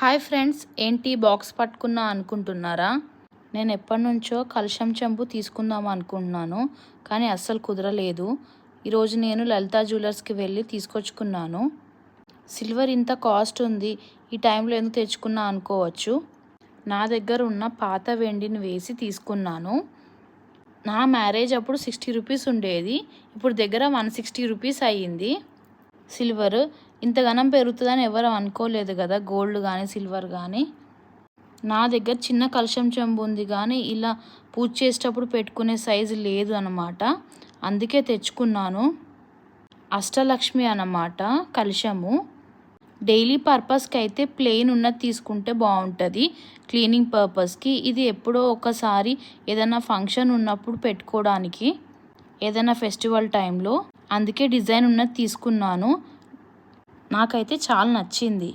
Hi friends ఏంటి box పట్టుకున్నా అనుకుంటున్నారా? నేను ఎప్పటి నుంచో కలుషం చెంబు తీసుకుందాం అనుకుంటున్నాను కానీ అస్సలు కుదరలేదు. ఈరోజు నేను లలితా జ్యువెలర్స్కి వెళ్ళి తీసుకొచ్చుకున్నాను. సిల్వర్ ఇంత కాస్ట్ ఉంది ఈ టైంలో ఎందుకు తెచ్చుకున్నా అనుకోవచ్చు. నా దగ్గర ఉన్న పాత వెండిని వేసి తీసుకున్నాను. నా మ్యారేజ్ అప్పుడు సిక్స్టీ రూపీస్ ఉండేది ఇప్పుడు దగ్గర వన్ సిక్స్టీ రూపీస్ అయ్యింది. సిల్వర్ ఇంతగానం పెరుగుతుందని ఎవరు అనుకోలేదు కదా గోల్డ్ కానీ సిల్వర్ కానీ నా దగ్గర చిన్న కలుషం చెంబు ఉంది కానీ ఇలా పూజ చేసేటప్పుడు పెట్టుకునే సైజు లేదు అన్నమాట. అందుకే తెచ్చుకున్నాను. అష్టలక్ష్మి అన్నమాట కలుషము. డైలీ పర్పస్కి అయితే ప్లెయిన్ ఉన్నది తీసుకుంటే బాగుంటుంది. క్లీనింగ్ పర్పస్కి ఇది ఎప్పుడో ఒకసారి ఏదైనా ఫంక్షన్ ఉన్నప్పుడు పెట్టుకోవడానికి ఏదైనా ఫెస్టివల్ టైంలో అందుకే డిజైన్ ఉన్నది తీసుకున్నాను. నాకైతే చాలా నచ్చింది.